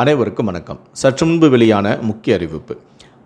அனைவருக்கும் வணக்கம். சற்று முன்பு வெளியான முக்கிய அறிவிப்பு.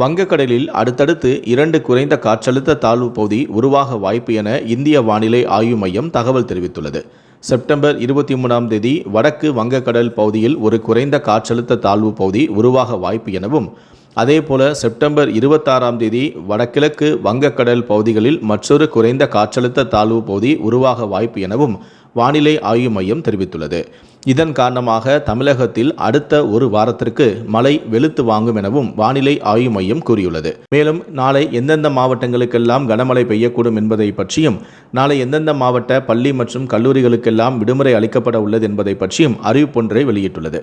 வங்கக்கடலில் அடுத்தடுத்து இரண்டு குறைந்த காற்றழுத்த தாழ்வு பகுதி உருவாக வாய்ப்பு என இந்திய வானிலை ஆய்வு மையம் தகவல் தெரிவித்துள்ளது. செப்டம்பர் இருபத்தி மூணாம் தேதி வடக்கு வங்கக்கடல் பகுதியில் ஒரு குறைந்த காற்றழுத்த தாழ்வு பகுதி உருவாக வாய்ப்பு எனவும் அதேபோல செப்டம்பர் இருபத்தாறாம் தேதி வடகிழக்கு வங்கக்கடல் பகுதிகளில் மற்றொரு குறைந்த காற்றழுத்த தாழ்வு பகுதி உருவாக வாய்ப்பு எனவும் வானிலை ஆய்வு மையம் தெரிவித்துள்ளது. இதன் காரணமாக தமிழகத்தில் அடுத்த ஒரு வாரத்திற்கு மழை வெளுத்து வாங்கும் எனவும் வானிலை ஆய்வு மையம் கூறியுள்ளது. மேலும் நாளை எந்தெந்த மாவட்டங்களுக்கெல்லாம் கனமழை பெய்யக்கூடும் என்பதை பற்றியும் நாளை எந்தெந்த மாவட்ட பள்ளி மற்றும் கல்லூரிகளுக்கெல்லாம் விடுமுறை அளிக்கப்பட உள்ளது என்பதை பற்றியும் அறிவிப்பொன்றை வெளியிட்டுள்ளது.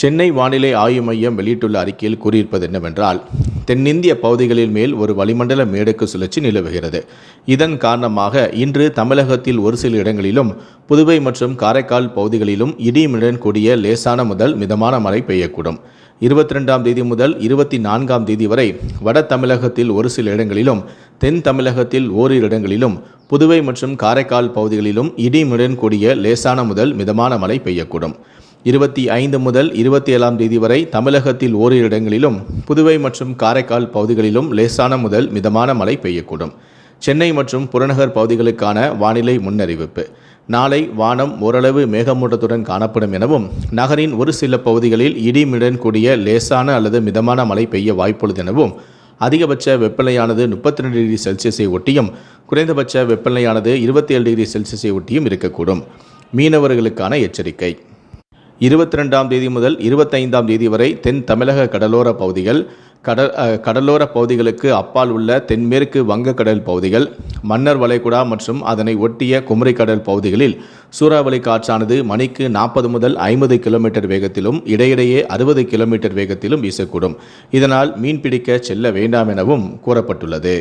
சென்னை வானிலை ஆய்வு மையம் வெளியிட்டுள்ள அறிக்கையில் கூறியிருப்பது என்னவென்றால் தென்னிந்திய பகுதிகளில் மேல் ஒரு வளிமண்டல மேடுக்கு சுழற்சி நிலவுகிறது. இதன் காரணமாக இன்று தமிழகத்தில் ஒரு சில இடங்களிலும் புதுவை மற்றும் காரைக்கால் பகுதிகளிலும் இடியுடன் கூடிய லேசான முதல் மிதமான மழை பெய்யக்கூடும். இருபத்தி ரெண்டாம் தேதி முதல் இருபத்தி நான்காம் தேதி வரை வட தமிழகத்தில் ஒரு சில இடங்களிலும் தென் தமிழகத்தில் ஓரிரு இடங்களிலும் புதுவை மற்றும் காரைக்கால் பகுதிகளிலும் இடியுடன் கூடிய லேசான முதல் மிதமான மழை பெய்யக்கூடும். இருபத்தி ஐந்து முதல் இருபத்தி ஏழாம் தேதி வரை தமிழகத்தில் ஓரிரு இடங்களிலும் புதுவை மற்றும் காரைக்கால் பகுதிகளிலும் லேசான முதல் மிதமான மழை பெய்யக்கூடும். சென்னை மற்றும் புறநகர் பகுதிகளுக்கான வானிலை முன்னறிவிப்பு. நாளை வானம் ஓரளவு மேகமூட்டத்துடன் காணப்படும் எனவும் நகரின் ஒரு சில பகுதிகளில் இடிமுடன் கூடிய லேசான அல்லது மிதமான மழை பெய்ய வாய்ப்புள்ளது எனவும் அதிகபட்ச வெப்பநிலையானது முப்பத்தி ரெண்டு டிகிரி செல்சியஸை ஒட்டியும் குறைந்தபட்ச வெப்பநிலையானது இருபத்தி ஏழு டிகிரி செல்சியஸை ஒட்டியும் இருக்கக்கூடும். மீனவர்களுக்கான எச்சரிக்கை. இருபத்தி ரெண்டாம் தேதி முதல் இருபத்தைந்தாம் தேதி வரை தென் தமிழக கடலோர பகுதிகள் கடல் கடலோர பகுதிகளுக்கு அப்பால் உள்ள தென்மேற்கு வங்கக்கடல் பகுதிகள் மன்னர் வளைகுடா மற்றும் அதனை ஒட்டிய குமரிக்கடல் பகுதிகளில் சூறாவளி காற்றானது மணிக்கு நாற்பது முதல் ஐம்பது கிலோமீட்டர் வேகத்திலும் இடையிடையே அறுபது கிலோமீட்டர் வேகத்திலும் வீசக்கூடும். இதனால் மீன்பிடிக்க செல்ல வேண்டாம் எனவும் கூறப்பட்டுள்ளது.